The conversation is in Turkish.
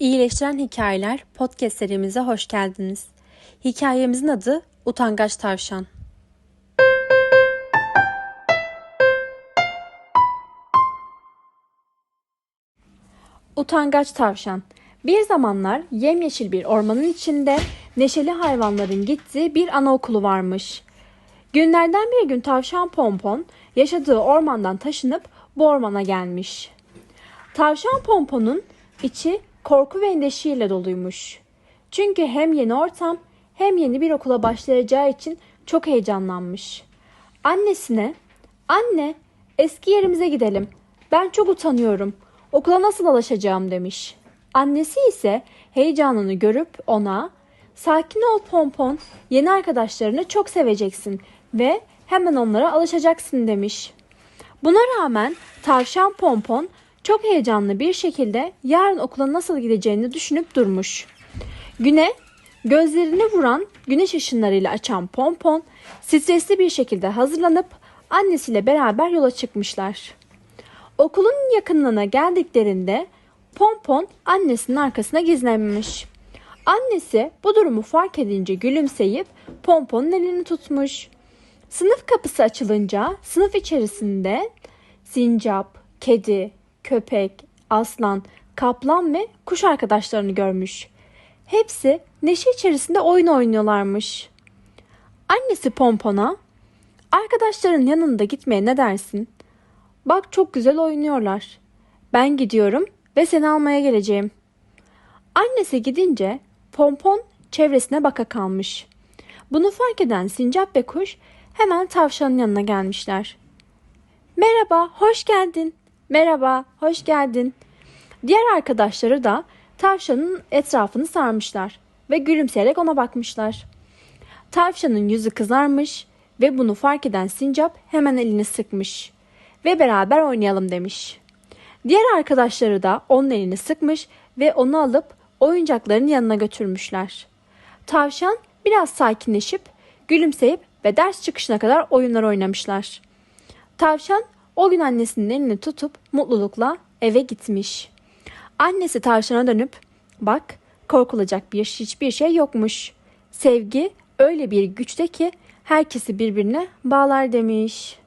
İyileştiren Hikayeler podcast serimize hoş geldiniz. Hikayemizin adı Utangaç Tavşan. Utangaç Tavşan Bir zamanlar yemyeşil bir ormanın içinde neşeli hayvanların gittiği bir anaokulu varmış. Günlerden bir gün tavşan Pompon yaşadığı ormandan taşınıp bu ormana gelmiş. Tavşan Pompon'un içi korku ve endişeyle doluymuş. Çünkü hem yeni ortam hem yeni bir okula başlayacağı için çok heyecanlanmış. Annesine, "Anne, eski yerimize gidelim. Ben çok utanıyorum. Okula nasıl alışacağım?" demiş. Annesi ise heyecanını görüp ona, "Sakin ol Pompon. Yeni arkadaşlarını çok seveceksin ve hemen onlara alışacaksın." demiş. Buna rağmen tavşan Pompon çok heyecanlı bir şekilde yarın okula nasıl gideceğini düşünüp durmuş. Güne gözlerini vuran güneş ışınlarıyla açan Pompon stresli bir şekilde hazırlanıp annesiyle beraber yola çıkmışlar. Okulun yakınlığına geldiklerinde Pompon annesinin arkasına gizlenmiş. Annesi bu durumu fark edince gülümseyip Pompon'un elini tutmuş. Sınıf kapısı açılınca sınıf içerisinde sincap, kedi, köpek, aslan, kaplan ve kuş arkadaşlarını görmüş. Hepsi neşe içerisinde oyun oynuyorlarmış. Annesi Pompon'a, arkadaşların yanında gitmeye ne dersin? Bak çok güzel oynuyorlar. Ben gidiyorum ve seni almaya geleceğim. Annesi gidince Pompon çevresine baka kalmış. Bunu fark eden sincap ve kuş hemen tavşanın yanına gelmişler. Merhaba, hoş geldin. Merhaba, hoş geldin. Diğer arkadaşları da tavşanın etrafını sarmışlar ve gülümseyerek ona bakmışlar. Tavşanın yüzü kızarmış ve bunu fark eden sincap hemen elini sıkmış ve beraber oynayalım demiş. Diğer arkadaşları da onun elini sıkmış ve onu alıp oyuncakların yanına götürmüşler. Tavşan biraz sakinleşip gülümseyip ve ders çıkışına kadar oyunlar oynamışlar. Tavşan o gün annesinin elini tutup mutlulukla eve gitmiş. Annesi tavşana dönüp bak korkulacak bir hiçbir şey yokmuş. Sevgi öyle bir güçte ki herkesi birbirine bağlar demiş.